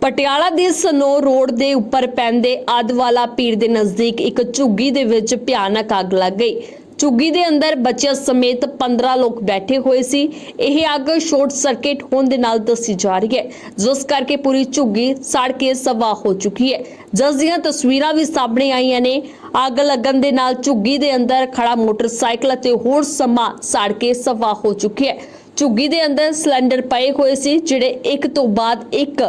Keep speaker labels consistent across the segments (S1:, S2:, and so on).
S1: ਪਟਿਆਲਾ ਦੇ snow road ਦੇ ਉੱਪਰ ਪੈਂਦੇ ਆਦਵਾਲਾ ਪੀਰ ਦੇ ਨਜ਼ਦੀਕ ਇੱਕ ਝੁੱਗੀ ਦੇ ਵਿੱਚ ਭਿਆਨਕ ਅੱਗ ਲੱਗ ਗਈ। ਝੁੱਗੀ ਦੇ ਅੰਦਰ ਬੱਚਿਆਂ ਸਮੇਤ 15 ਲੋਕ ਬੈਠੇ ਹੋਏ ਸੀ। ਇਹ ਅੱਗ ਸ਼ਾਰਟ ਸਰਕਟ ਹੋਣ ਦੇ ਨਾਲ ਦੱਸੀ ਜਾ ਰਹੀ ਹੈ। ਜਿਸ ਕਰਕੇ ਪੂਰੀ ਝੁੱਗੀ ਸੜ ਕੇ ਸਵਾ ਹੋ ਚੁੱਕੀ ਹੈ। ਜਿਸ ਦੀਆਂ ਤਸਵੀਰਾਂ ਵੀ ਸਾਹਮਣੇ ਆਈਆਂ ਨੇ। ਅੱਗ ਲੱਗਣ ਦੇ ਨਾਲ ਝੁੱਗੀ ਦੇ ਅੰਦਰ ਖੜਾ ਮੋਟਰਸਾਈਕਲ ਅਤੇ ਹੋਰ ਸਮਾਂ ਸੜ ਕੇ ਸਵਾ ਹੋ ਚੁੱਕੀ ਹੈ। ਝੁੱਗੀ ਦੇ ਅੰਦਰ ਸਿਲੰਡਰ ਪਏ ਹੋਏ ਸੀ, ਜਿਹੜੇ ਇੱਕ ਤੋਂ ਬਾਅਦ ਇੱਕ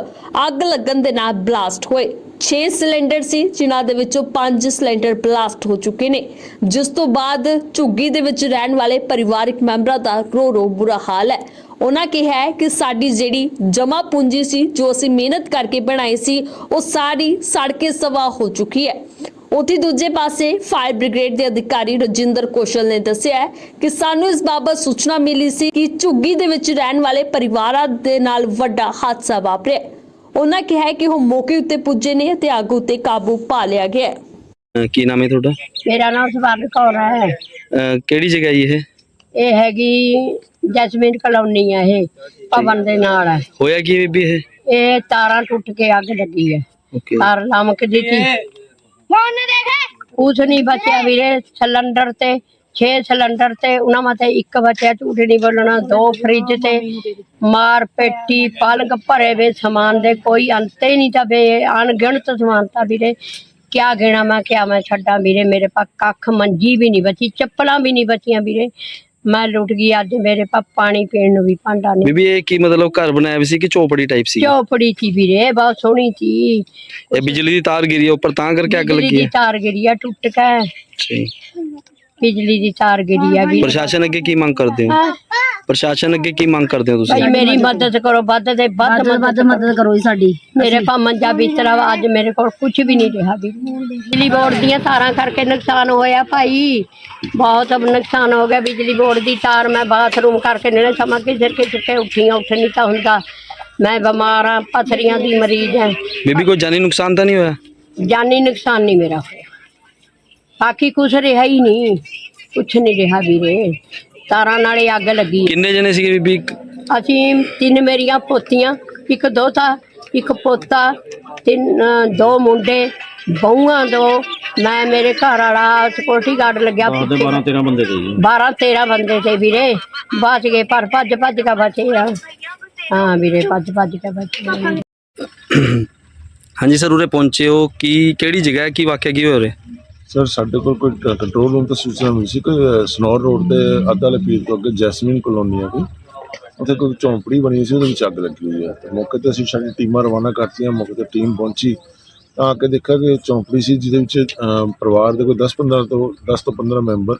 S1: ਅੱਗ ਲੱਗਣ ਦੇ ਨਾਲ ਬਲਾਸਟ ਹੋਏ। 6 ਸਿਲੰਡਰ ਸੀ, ਜਿਨ੍ਹਾਂ ਦੇ ਵਿੱਚੋਂ 5 ਸਿਲੰਡਰ ਬਲਾਸਟ ਹੋ ਚੁੱਕੇ ਨੇ। ਜਿਸ ਤੋਂ ਬਾਅਦ ਝੁੱਗੀ ਦੇ ਵਿੱਚ ਰਹਿਣ ਵਾਲੇ ਪਰਿਵਾਰਕ ਮੈਂਬਰਾਂ ਦਾ ਰੋ ਰੋ ਬੁਰਾ ਹਾਲ ਹੈ। ਉਹਨਾਂ ਕਿਹਾ ਹੈ ਕਿ ਸਾਡੀ ਜਿਹੜੀ ਜਮਾ ਪੂੰਜੀ ਸੀ, ਜੋ ਅਸੀਂ ਮਿਹਨਤ ਕਰਕੇ ਬਣਾਈ ਸੀ, ਉਹ ਸਾਰੀ ਸੜ ਕੇ ਸਵਾ ਹੋ ਚੁੱਕੀ ਹੈ। ਉਥੇ ਦੂਜੇ ਪਾਸੇ ਫਾਇਰ ਬ੍ਰਿਗੇਡ ਦੇ ਅਧਿਕਾਰੀ ਰਜਿੰਦਰ ਕੋਸ਼ਲ ਨੇ ਦੱਸਿਆ ਹੈ ਕਿ ਸਾਨੂੰ ਇਸ ਬਾਬਤ ਸੂਚਨਾ ਮਿਲੀ ਸੀ ਕਿ ਝੁੱਗੀ ਦੇ ਵਿੱਚ ਰਹਿਣ ਵਾਲੇ ਪਰਿਵਾਰਾਂ ਦੇ ਨਾਲ ਵੱਡਾ ਹਾਦਸਾ ਵਾਪਰਿਆ ਉਹਨਾਂ ਕਿਹਾ ਹੈ ਕਿ ਉਹ ਮੌਕੇ ਉੱਤੇ ਪੁੱਜੇ ਨੇ ਤੇ ਅੱਗ ਉੱਤੇ ਕਾਬੂ ਪਾ ਲਿਆ ਗਿਆ ਹੈ।
S2: ਅਹ ਕੀ ਨਾਮ ਹੈ ਤੁਹਾਡਾ?
S3: ਮੇਰਾ ਨਾਮ ਸਵਰਨ ਕੌਰ ਹੈ।
S2: ਅਹ ਕਿਹੜੀ ਜਗ੍ਹਾ ਜੀ ਇਹ?
S3: ਇਹ ਹੈਗੀ ਜੈਸਮੀਨ ਕਲੋਨੀ ਹੈ ਇਹ ਭਵਨ ਦੇ ਨਾਲ ਹੈ।
S2: ਹੋਇਆ ਕੀ ਹੈ ਬੀਬੀ ਇਹ?
S3: ਇਹ ਤਾਰਾਂ ਟੁੱਟ ਕੇ ਅੱਗ ਲੱਗੀ ਹੈ।
S2: ਓਕੇ
S3: ਤਾਰ ਲਮਕਦੀ ਸੀ ਕੁਛ ਨਹੀਂ ਬਚਿਆ ਵੀਰੇ ਸਿਲੰਡਰ ਤੇ 6 ਸਿਲੰਡਰ ਤੇ, ਉਹਨਾਂ ਮਤੇ ਇੱਕ ਬਚਿਆ, ਝੂਠ ਨਹੀਂ ਬੋਲਣਾ, ਦੋ ਫ੍ਰਿਜ ਤੇ, ਮਾਰ ਪੇਟੀ, ਪਲਕ ਭਰੇ ਵੇ ਸਮਾਨ ਦੇ, ਕੋਈ ਅੰਤ ਹੀ ਨਹੀਂ ਤਾਂ ਵੇ ਅਣਗਿਣਤ ਸਮਾਨ ਤਾਂ ਵੀਰੇ, ਕਿਆ ਗਿਣਾ ਮੈਂ, ਕਿਆ ਮੈਂ ਛੱਡਾਂ ਵੀਰੇ, ਮੇਰੇ ਪਾ ਕੱਖ ਮੰਜੀ ਵੀ ਨਹੀਂ ਬਚੀ, ਚੱਪਲਾਂ ਵੀ ਨਹੀਂ ਬਚੀਆਂ ਵੀਰੇ। ਮੈਂ ਲੁੱਟ ਗਈ ਅੱਜ ਮੇਰੇ ਪਾ ਪਾਣੀ ਪੀਣ ਨੂੰ ਵੀ ਭਾਂਡਾ ਨਹੀਂ
S2: ਬੀਬੀ ਇਹ ਕੀ ਮਤਲਬ ਘਰ ਬਣਾਇਆ ਵੀ ਸੀ ਕਿ ਚੌਪੜੀ ਟਾਈਪ ਸੀ
S3: ਚੌਪੜੀ ਸੀ ਵੀਰੇ ਬਹੁਤ ਸੋਹਣੀ ਸੀ।
S2: ਇਹ ਬਿਜਲੀ ਦੀ ਤਾਰ ਗਿਰੀ ਹੈ ਉੱਪਰ ਤਾਂ ਕਰਕੇ ਅੱਗ
S3: ਬਿਜਲੀ
S2: ਲੱਗੀ
S3: ਦੀ
S2: ਹੈ
S3: ਤਾਰ ਗਿਰੀ ਆ ਟੁੱਟ ਕੇ।
S2: ਜੀ।
S3: ਬਿਜਲੀ ਦੀ ਤਾਰ ਗਿਰੀ ਆ ਵੀ
S2: ਪ੍ਰਸ਼ਾਸਨ ਅੱਗੇ ਕੀ ਮੰਗ ਕਰਦੇ ਹੋ? ਪ੍ਰਸ਼ਾਸਨ ਅੱਗੇ ਕੀ ਮੰਗ ਕਰਦੇ ਹੋ ਤੁਸੀਂ?
S3: ਮੇਰੀ ਮਦਦ ਕਰੋ ਵੱਧ ਤੇ ਵੱਧ ਮਦਦ
S4: ਮਦਦ ਕਰੋ ਜੀ ਸਾਡੀ।
S3: ਮੇਰੇ ਪਾ ਮੰਜਾ ਬਿਸਤਰਾ ਵਾ, ਅੱਜ ਮੇਰੇ ਕੋਲ ਕੁਝ ਵੀ ਨਹੀਂ ਰਿਹਾ ਵੀ। ਬਿਜਲੀ ਬੋਰਡ ਦੀਆਂ ਤਾਰਾਂ ਕਰਕੇ ਨੁਕਸਾਨ ਹੋਇਆ ਭਾਈ। ਬਹੁਤ ਨੁਕਸਾਨ ਹੋ ਗਿਆ ਬਿਜਲੀ ਬੋਰਡ ਦੀ ਤਾਰ। ਮੈਂ ਬਾਥਰੂਮ ਕਰਕੇ ਨੇੜੇ ਸਮਾਂ ਕਿਸੇ ਕਿਸੇ ਕੇ ਉੱਠੀਆਂ ਉੱਠ ਨਹੀਂ ਤਾਂ ਹੁੰਦਾ। ਮੈਂ ਬਿਮਾਰ ਆ ਪਥਰੀਆਂ ਦੀ ਮਰੀਜ਼ ਹਾਂ
S2: ਬੀਬੀ ਕੋਈ ਜਾਨੀ ਨੁਕਸਾਨ ਤਾਂ ਨਹੀਂ ਹੋਇਆ?
S3: ਜਾਨੀ ਨੁਕਸਾਨ ਨਹੀਂ ਮੇਰਾ ਹੋਇਆ। ਬਾਕੀ ਕੁਛ ਰਿਹਾ ਹੀ ਨਹੀਂ। ਕੁਛ ਨਹੀਂ ਰਿਹਾ ਵੀਰੇ। ਤਾਰਾਂ ਨਾਲੇ ਅੱਗ ਲੱਗੀ।
S2: ਕਿੰਨੇ ਜਣੇ ਸੀਗੇ ਬੀਬੀ?
S3: ਅਸੀਂ ਤਿੰਨ ਮੇਰੀਆਂ ਪੋਤੀਆਂ ਇੱਕ ਦੋਤਾ ਇੱਕ ਪੋਤਾ ਤਿੰਨ ਦੋ ਮੁੰਡੇ ਬਹੂਆਂ ਦੋ। ਮੈਂ ਮੇਰੇ ਘਰ ਵਾਲਾ ਸਿਕਿਉਰਟੀ ਗਾਰਡ ਲੱਗਿਆ ਪਿੱਛੇ। 12 13 ਬੰਦੇ ਤੇ 12 13 ਬੰਦੇ ਤੇ ਵੀਰੇ। ਬਚ ਗਏ ਪਰ ਭੱਜ ਭੱਜ ਕੇ ਬਚੇ ਆ। ਹਾਂ ਵੀਰੇ ਭੱਜ ਭੱਜ ਕੇ ਬਚੇ।
S2: ਹਾਂਜੀ ਸਰ ਉਰੇ ਪਹੁੰਚੇ ਹੋ। ਕੀ ਕਿਹੜੀ ਜਗ੍ਹਾ ਹੈ? ਕੀ ਵਾਕਿਆ ਕੀ ਹੋ ਰਿਹਾ
S5: ਸਰ, ਸਾਡੇ ਕੋਲ ਕੋਈ ਕ- ਕੰਟਰੋਲ ਰੂਮ ਤੋਂ ਸੂਚਨਾ ਮਿਲੀ ਸੀ ਕਿ ਸਨੌਰ ਰੋਡ ਤੇ ਅੱਧਾ ਵਾਲੇ ਪੀਰ ਤੋਂ ਅੱਗੇ ਜੈਸਮੀਨ ਕਲੋਨੀ ਆ ਕੋਈ। ਉੱਥੇ ਕੋਈ ਝੌਂਪੜੀ ਬਣੀ ਸੀ, ਉਹਦੇ ਵਿੱਚ ਅੱਗ ਲੱਗੀ ਹੋਈ ਹੈ ਤੇ ਮੌਕੇ ਤੇ ਅਸੀਂ ਸਾਡੀ ਟੀਮਾਂ ਰਵਾਨਾ ਕਰਤੀਆਂ, ਮੌਕੇ ਤੇ ਟੀਮ ਪਹੁੰਚੀ। ਤਾਂ ਆ ਕੇ ਦੇਖਿਆ ਕਿ ਝੌਂਪੜੀ ਸੀ, ਜਿਹਦੇ ਵਿੱਚ ਪਰਿਵਾਰ ਦੇ ਕੋਈ 10-15 ਤੋਂ 10 ਤੋਂ 15 ਮੈਂਬਰ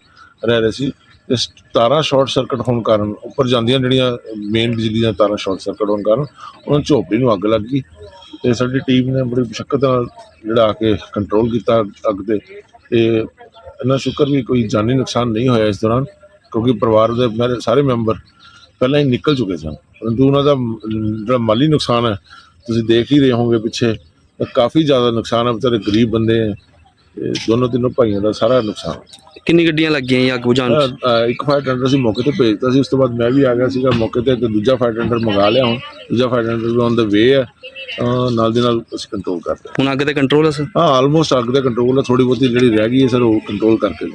S5: ਰਹਿ ਰਹੇ ਸੀ। ਇਸ ਤਾਰਾਂ ਸ਼ਾਰਟ ਸਰਕਟ ਹੋਣ ਕਾਰਨ, ਉੱਪਰ ਜਾਂਦੀਆਂ ਜਿਹੜੀਆਂ ਮੇਨ ਬਿਜਲੀ ਦੀਆਂ ਤਾਰਾਂ ਸ਼ਾਰਟ ਸਰਕਟ ਹੋਣ ਕਾਰਨ, ਉਹਨਾਂ ਝੋਪੜੀ ਨੂੰ ਅੱਗ ਲੱਗ ਗਈ। ਤੇ ਸਾਡੀ ਟੀਮ ਨੇ ਬੜੀ ਮੁਸ਼ਕਲ ਨਾਲ ਜਿਹੜਾ ਆ ਕੇ ਕੰਟਰੋਲ ਕੀਤਾ ਅੱਗ ਤੇ। ਤੇ ਇੰਨਾ ਸ਼ੁਕਰ ਵੀ ਕੋਈ ਜਾਨੀ ਨੁਕਸਾਨ ਨਹੀਂ ਹੋਇਆ ਇਸ ਦੌਰਾਨ, ਕਿਉਂਕਿ ਪਰਿਵਾਰ ਦੇ ਮੇਰੇ ਸਾਰੇ ਮੈਂਬਰ ਪਹਿਲਾਂ ਹੀ ਨਿਕਲ ਚੁੱਕੇ ਸਨ। ਪਰੰਤੂ ਉਹਨਾਂ ਦਾ ਜਿਹੜਾ ਮਾਲੀ ਨੁਕਸਾਨ ਹੈ, ਤੁਸੀਂ ਦੇਖ ਹੀ ਰਹੇ ਹੋਵੋਗੇ ਪਿੱਛੇ, ਤਾਂ ਕਾਫੀ ਜ਼ਿਆਦਾ ਨੁਕਸਾਨ ਹੈ, ਵਿਚਾਰੇ ਗਰੀਬ ਬੰਦੇ ਹੈ ਦੋਨੋਂ ਤਿੰਨੋਂ ਭਾਈਆਂ ਦਾ ਸਾਰਾ ਨੁਕਸਾਨ।
S2: ਕਿੰਨੀ ਗੱਡੀਆਂ ਲੱਗੀਆਂ ਜੀ ਅੱਗ ਬੁਝਾਉਣ 'ਚ?
S5: ਅ, ਅ, ਇੱਕ ਫਾਇਰ ਟੈਂਡਰ ਸੀ ਮੌਕੇ ਤੇ ਭੇਜਤਾ ਸੀ ਉਸ ਤੋਂ ਬਾਅਦ ਮੈਂ ਵੀ ਆ ਗਿਆ ਸੀਗਾ ਮੌਕੇ ਤੇ ਤੇ ਦੂਜਾ ਫਾਇਰ ਟੈਂਡਰ ਮੰਗਾ ਲਿਆ ਹੁਣ। ਦੂਜਾ ਫਾਇਰ ਟੈਂਡਰ ਵੀ ਔਨ ਦਾ ਵੇ ਹੈ ਅ, ਨਾਲ ਦੇ ਨਾਲ ਅਸੀਂ ਕੰਟਰੋਲ ਕਰਦੇ
S2: ਹੁਣ ਅੱਗ ਤੇ ਕੰਟਰੋਲ ਹੈ ਸਰ?
S5: ਹਾਂ ਆਲਮੋਸਟ ਅੱਗ ਦਾ ਕੰਟਰੋਲ ਹੈ ਥੋੜੀ ਬਹੁਤੀ ਜਿਹੜੀ ਰਹਿ ਗਈ ਹੈ ਸਰ ਉਹ ਕੰਟਰੋਲ ਕਰਕੇ